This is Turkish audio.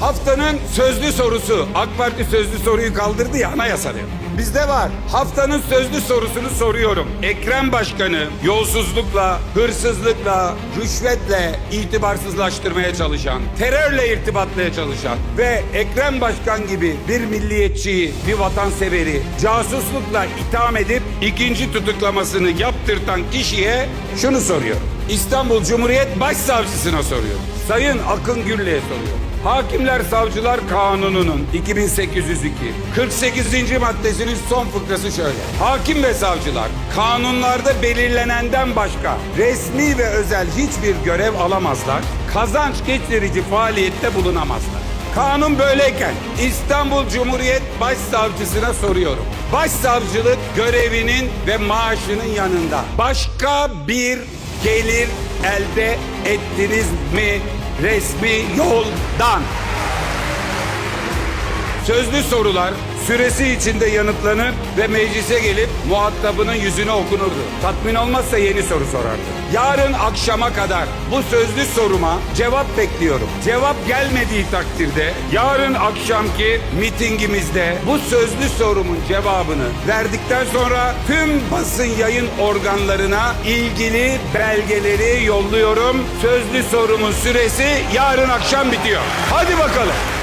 Haftanın sözlü sorusu. AK Parti sözlü soruyu kaldırdı ya anayasada. Bizde var. Haftanın sözlü sorusunu soruyorum. Ekrem Başkanı yolsuzlukla, hırsızlıkla, rüşvetle itibarsızlaştırmaya çalışan, terörle irtibatlamaya çalışan ve Ekrem Başkan gibi bir milliyetçiyi, bir vatanseveri casuslukla itham edip ikinci tutuklamasını yaptırtan kişiye şunu soruyor. İstanbul Cumhuriyet Başsavcısına soruyor. Sayın Akın Gürlü'ye soruyor. Hakimler Savcılar Kanunu'nun 2802 48. maddesinin son fıkrası şöyle. Hakim ve savcılar kanunlarda belirlenenden başka resmi ve özel hiçbir görev alamazlar. Kazanç getirici faaliyette bulunamazlar. Kanun böyleyken İstanbul Cumhuriyet Başsavcısına soruyorum. Başsavcılık görevinin ve maaşının yanında başka bir gelir elde ettiniz mi resmi yoldan? Sözlü sorular süresi içinde yanıtlanır ve meclise gelip muhatabının yüzüne okunurdu. Tatmin olmazsa yeni soru sorardı. Yarın akşama kadar bu sözlü soruma cevap bekliyorum. Cevap gelmediği takdirde yarın akşamki mitingimizde bu sözlü sorumun cevabını verdikten sonra tüm basın yayın organlarına ilgili belgeleri yolluyorum. Sözlü sorumun süresi yarın akşam bitiyor. Hadi bakalım.